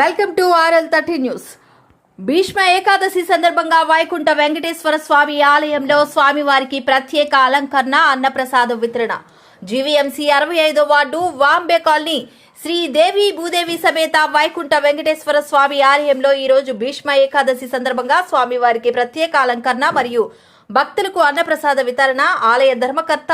Welcome to R L thirty news. Bhishma Ekadashi సందర్భంగా వైకుంఠ వెంకటేశ్వర స్వామి ఆలయంలో స్వామివారికి ప్రత్యేక అలంకరణ అన్నప్రసాద వితరణ. జీవీఎంసీ అరవై ఐదో వార్డు వాంబే కాలనీ శ్రీదేవి భూదేవి సమేత వైకుంఠ వెంకటేశ్వర స్వామి ఆలయంలో ఈరోజు భీష్మ ఏకాదశి సందర్భంగా స్వామివారికి ప్రత్యేక అలంకరణ మరియు భక్తులకు అన్నప్రసాద వితరణ ఆలయ ధర్మకర్త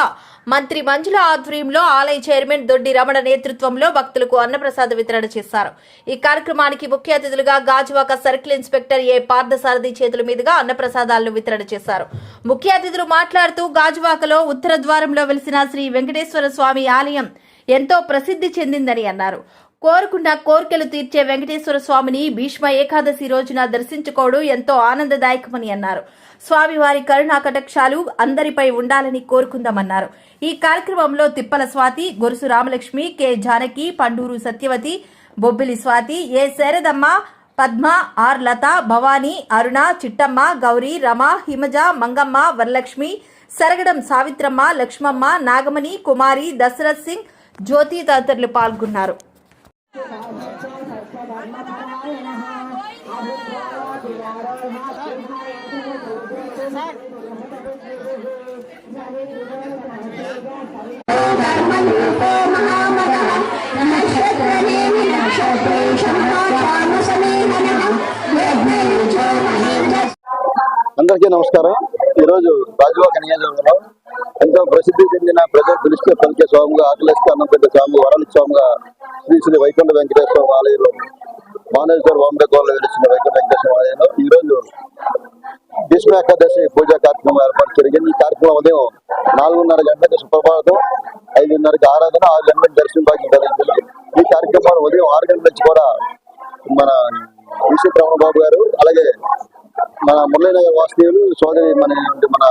మంత్రి మంజుల ఆధ్వర్యంలో ఆలయ చైర్మన్ దొడ్డి రమణ నేతృత్వంలో భక్తులకు అన్నప్రసాద వితరణ చేశారు. ఈ కార్యక్రమానికి ముఖ్య అతిథులుగా Gajuwaka circle inspector A Parthasarathy చేతుల మీదుగా అన్నప్రసాదాలను వితరణ చేశారు. ముఖ్య అతిథులు మాట్లాడుతూ గాజువాకలో ఉత్తర ద్వారంలో వెలిసిన శ్రీ వెంకటేశ్వర స్వామి ఆలయం ఎంతో ప్రసిద్ధి చెందిందని అన్నారు. కోరుకున్న కోరికలు తీర్చే వెంకటేశ్వర స్వామిని భీష్మ ఏకాదశి రోజున దర్శించుకోవడం ఎంతో ఆనందదాయకమని అన్నారు. స్వామివారి కరుణా కటాక్షాలు అందరిపై ఉండాలని కోరుకుందామన్నారు. ఈ కార్యక్రమంలో Tippala Swathi Gorusu Ramalakshmi K Janaki Panduru Satyavathi Bobbili Swathi A Sharadamma Padma R Latha Bhavani Aruna Chittamma Gowri Rama Himaja Mangamma Varalakshmi Saragadam Savitramma Lakshmamma Nagamani Kumari Dasharath Singh Jyothi తదితరులు పాల్గొన్నారు. అందరికీ నమస్కారం. ఈరోజు రాజువాక నియోజకవర్గంలో ఎంతో ప్రసిద్ధి చెందిన ప్రజలు పిలిస్తే పలికే స్వామిగా ఆకలిస్తే అన్నంపేట స్వామి వరల స్వామిగా శ్రీ వైకుంఠ వెంకటేశ్వర ఆలయంలో మానేశ్వర బాంబే కోళ్ళు వెలిసిన వైకుంఠ వెంకటేశ్వర ఆలయంలో ఈ రోజు భీష్మ ఏకాదశి పూజా కార్యక్రమం ఏర్పాటు జరిగింది. ఈ కార్యక్రమం ఉదయం నాలుగున్నర గంటలకు సుప్రభాతం ఐదున్నరకి ఆరాధన ఆరు గంటలకు దర్శనం భాగ్యం కలిగింది. ఈ కార్యక్రమాలు ఉదయం ఆరు గంటల నుంచి కూడా మన విసి బాబు గారు అలాగే మన మురళీనగర్ వాసుదేవులు సోదరి మన మన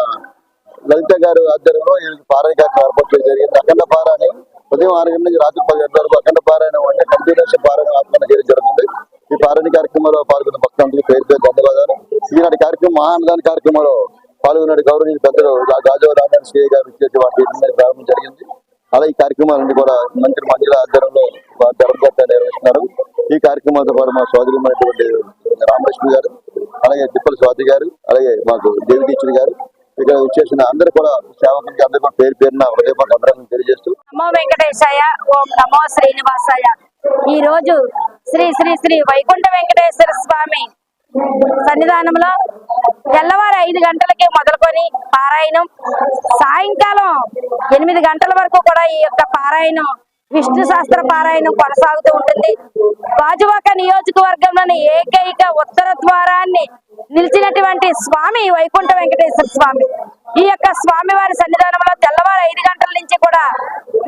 లలిత గారు ఆధ్వర్యంలో ఈ పారాయణ కార్యక్రమం ఏర్పాటు చేయడం జరిగింది. అఖండ పారాని ఉదయం ఆరు గంటల నుంచి రాత్రి పది గంటల వరకు అఖండ పారాయణం అంటే కంటిన్యూస్ పారాయణ ఆత్మన చేయడం జరుగుతుంది ఈ పారాయణ కార్యక్రమంలో పాల్గొన్న భక్తులందరికీ పేరు పేరు ధన్యవాదాలు ఈనాటి కార్యక్రమంలో పాల్గొన్నాడు గౌరవనీయ పెద్దలు గాజు రామన్ శ్రీ గారు ఇచ్చేసి వారి ప్రారంభం జరిగింది. అలా ఈ కార్యక్రమాలన్నీ కూడా మంత్రి మంజుల ఆధ్వర్యంలో ధర్మకర్త నిర్వహిస్తున్నారు. ఈ కార్యక్రమాలతో పాటు మా సోదరుమైనటువంటి రామకృష్ణ గారు అలాగే తిప్పల స్వాతి గారు అలాగే మాకు దేవి టీచర్ గారు ఇక్కడ వచ్చేసిన అందరు కూడా సేవకులకి అందరూ కూడా పేరు పేరున హృదయపూర్వక అభినందనలు తెలియజేస్తూ నమో వెంకటేశాయ ఓం నమో శ్రీనివాసాయ. ఈ రోజు శ్రీ శ్రీ శ్రీ వైకుంఠ వెంకటేశ్వర స్వామి సన్నిధానంలో తెల్లవారు ఐదు గంటలకి మొదలుకొని పారాయణం సాయంకాలం ఎనిమిది గంటల వరకు కూడా ఈ యొక్క పారాయణం విష్ణు శాస్త్ర పారాయణం కొనసాగుతూ ఉంటుంది. గాజువాక నియోజకవర్గంలోని ఏకైక ఉత్తర ద్వారాన్ని నిలిచినటువంటి స్వామి వైకుంఠ వెంకటేశ్వర స్వామి. ఈ యొక్క స్వామివారి సన్నిధానంలో తెల్లవారు ఐదు గంటల నుంచి కూడా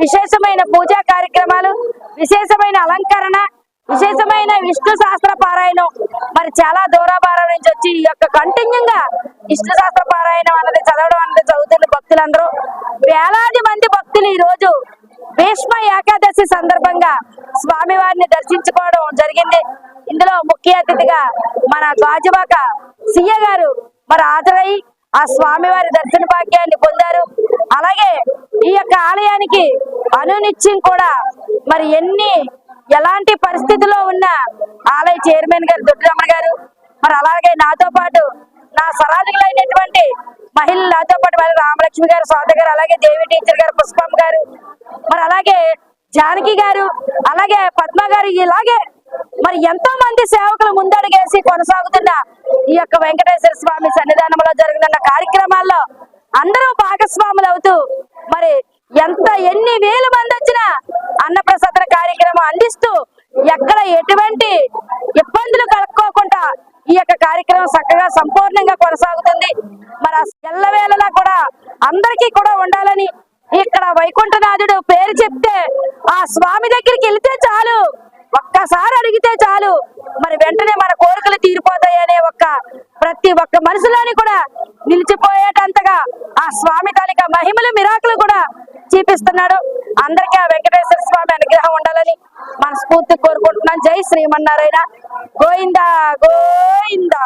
విశేషమైన పూజా కార్యక్రమాలు విశేషమైన అలంకరణ విశేషమైన విష్ణు శాస్త్ర పారాయణం. మరి చాలా దూరాభారం నుంచి వచ్చి ఈ యొక్క కంటిన్యూగా విష్ణు శాస్త్ర పారాయణం అన్నది చదవడం అన్నది చదువుతున్న భక్తులందరూ వేలాది మంది భక్తులు ఈ రోజు భీష్మ ఏకాదశి సందర్భంగా స్వామివారిని దర్శించుకోవడం జరిగింది. ఇందులో ముఖ్య అతిథిగా మన గాజువాక సీఏ గారు మరి హాజరై ఆ స్వామివారి దర్శన భాగ్యాన్ని పొందారు. అలాగే ఈ యొక్క ఆలయానికి అనునిత్యం కూడా మరి ఎన్ని పరిస్థితిలో ఉన్న ఆలయ చైర్మన్ గారు దొడ్డిరమణ గారు మరి అలాగే నాతో పాటు నా సరాజులైనటువంటి మహిళలు నాతో పాటు మరి రామలక్ష్మి గారు సోద గారు అలాగే దేవి టీచర్ గారు పుష్పం గారు మరి అలాగే జానకి గారు అలాగే పద్మ గారు ఇలాగే మరి ఎంతో మంది సేవకులు ముందడుగేసి కొనసాగుతున్న ఈ యొక్క వెంకటేశ్వర స్వామి సన్నిధానంలో జరుగుతున్న కార్యక్రమాల్లో అందరూ భాగస్వాములు అవుతూ మరి ఎంత ఎన్ని వేల మంది వచ్చినా అన్నప్రసాదన కార్యక్రమం అందిస్తూ ఎక్కడ ఎటువంటి ఇబ్బందులు కలుక్కోకుండా ఈ యొక్క కార్యక్రమం చక్కగా సంపూర్ణంగా కొనసాగుతుంది మరి ఆ ఎల్లవేళలా కూడా అందరికీ కూడా ఉండాలని ఇక్కడ వైకుంఠనాథుడు పేరు చెప్తే ఆ స్వామి దగ్గరికి వెళ్తే చాలు. ఒక్కసారి అడిగితే చాలు. మరి వెంటనే మన కోరికలు తీరిపోతాయి అనే ఒక్క ప్రతి ఒక్క మనసులోని కూడా నిలిచిపోయేటంతగా ఆ స్వామి తాలిక మహిమలు మిరాకులు కూడా చూపిస్తున్నాడు. అందరికీ ఆ వెంకటేశ్వర స్వామి అనుగ్రహం ఉండాలని మనస్ఫూర్తి కోరుకుంటున్నాను జై శ్రీమన్నారాయణ. గోయిందా గోయిందా